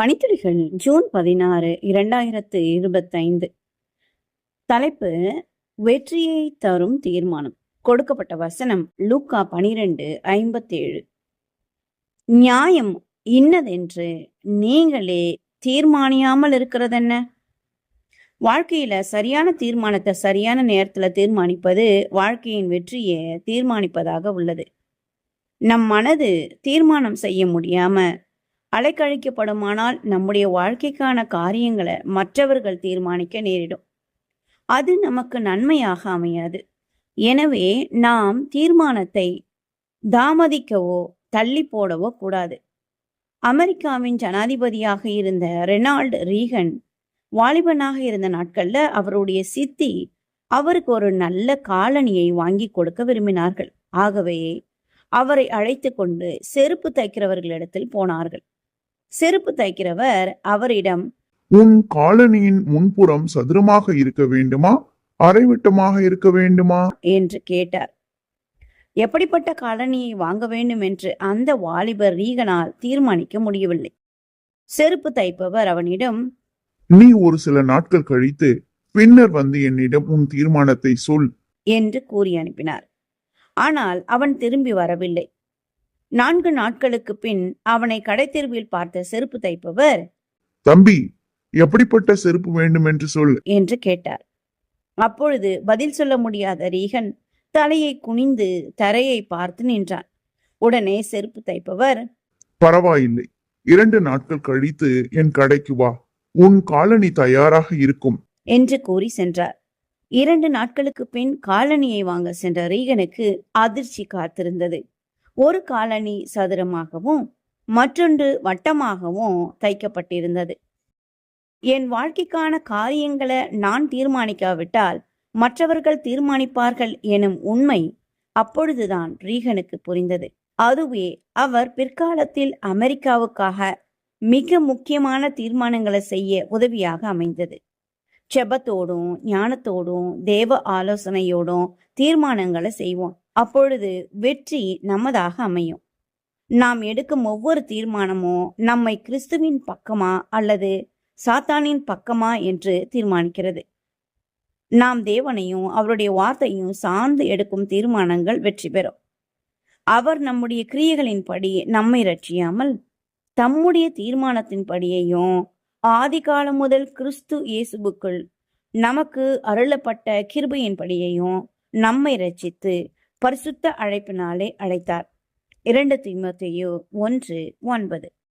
பனித்துளிகள் June பதினாறு இரண்டாயிரத்து இருபத்தைந்து. தலைப்பு வெற்றியை தரும் தீர்மானம். கொடுக்கப்பட்ட வசனம் லூக்கா பனிரெண்டு ஐம்பத்தேழு. நியாயம் இன்னதென்று நீங்களே தீர்மானியாமல் இருக்கிறதென்ன? வாழ்க்கையில சரியான தீர்மானத்தை சரியான நேரத்துல தீர்மானிப்பது வாழ்க்கையின் வெற்றியை தீர்மானிப்பதாக உள்ளது. நம் மனது தீர்மானம் செய்ய முடியாம அலைக்கழிக்கப்படுமானால் நம்முடைய வாழ்க்கைக்கான காரியங்களை மற்றவர்கள் தீர்மானிக்க நேரிடும். அது நமக்கு நன்மையாக அமையாது. எனவே நாம் தீர்மானத்தை தாமதிக்கவோ தள்ளி போடவோ கூடாது. அமெரிக்காவின் ஜனாதிபதியாக இருந்த ரெனால்டு ரீகன் வாலிபனாக இருந்த நாட்கள்ல அவருடைய சித்தி அவருக்கு ஒரு நல்ல காலணியை வாங்கி கொடுக்க விரும்பினார்கள். ஆகவே அவரை அழைத்து கொண்டு செருப்பு தைக்கிறவர்களிடத்தில் போனார்கள். செருப்பு தைக்கிறவர் அவரிடம் உன் காலனியின் முன்புறம் சதுரமாக இருக்க வேண்டுமா? அரைவட்டமாக இருக்க வேண்டுமா? என்று கேட்டார். எப்படிப்பட்ட காலணியை வாங்க வேண்டும் என்று அந்த வாலிபர் ரீகனால் தீர்மானிக்க முடியவில்லை. செருப்பு தைப்பவர் அவனிடம் நீ ஒரு சில நாட்கள் கழித்து பின்னர் வந்து என்னிடம் உன் தீர்மானத்தை சொல். என்று கூறி அனுப்பினார். ஆனால் அவன் திரும்பி வரவில்லை. நான்கு நாட்களுக்கு பின் அவனை கடைத்தெருவில் பார்த்த செருப்பு தைப்பவர் தம்பி எப்படிப்பட்ட செருப்பு வேண்டும் என்று சொல் என்று கேட்டார். அப்பொழுது பதில் சொல்ல முடியாத ரீகன் தலையை குனிந்து தரையை பார்த்து நின்றான். உடனே செருப்பு தைப்பவர் பரவாயில்லை இரண்டு நாட்கள் கழித்து என் கடைக்கு வா உன் காலனி தயாராக இருக்கும் என்று கூறி சென்றார். இரண்டு நாட்களுக்கு பின் காலணியை வாங்க சென்ற ரீகனுக்கு அதிர்ச்சி காத்திருந்தது. ஒரு காலணி சதுரமாகவும் மற்றொன்று வட்டமாகவும் தைக்கப்பட்டிருந்தது. என் வாழ்க்கைக்கான காரியங்களை நான் தீர்மானிக்காவிட்டால் மற்றவர்கள் தீர்மானிப்பார்கள் எனும் உண்மை அப்பொழுதுதான் ரீகனுக்கு புரிந்தது. அதுவே அவர் பிற்காலத்தில் அமெரிக்காவுக்காக மிக முக்கியமான தீர்மானங்களை செய்ய உதவியாக அமைந்தது. செபத்தோடும் ஞானத்தோடும் தேவ ஆலோசனையோடும் தீர்மானங்களை செய்வோம். அப்பொழுது வெற்றி நமதாக அமையும். நாம் எடுக்கும் ஒவ்வொரு தீர்மானமும் நம்மை கிறிஸ்துவின் பக்கமா அல்லது சாத்தானின் பக்கமா என்று தீர்மானிக்கிறது. நாம் தேவனையும் அவருடைய வார்த்தையும் சார்ந்து எடுக்கும் தீர்மானங்கள் வெற்றி பெறும். அவர் நம்முடைய கிரியைகளின்படி நம்மை ரட்சியாமல் தம்முடைய தீர்மானத்தின்படியையும் ஆதி காலம் முதல் கிறிஸ்து இயேசுவுக்குள் நமக்கு அருளப்பட்ட கிருபையின்படியையும் நம்மை ரட்சித்து பரிசுத்த அழைப்பினாலே அழைத்தார். இரண்டு திமுத்தையோ ஒன்று ஒன்பது.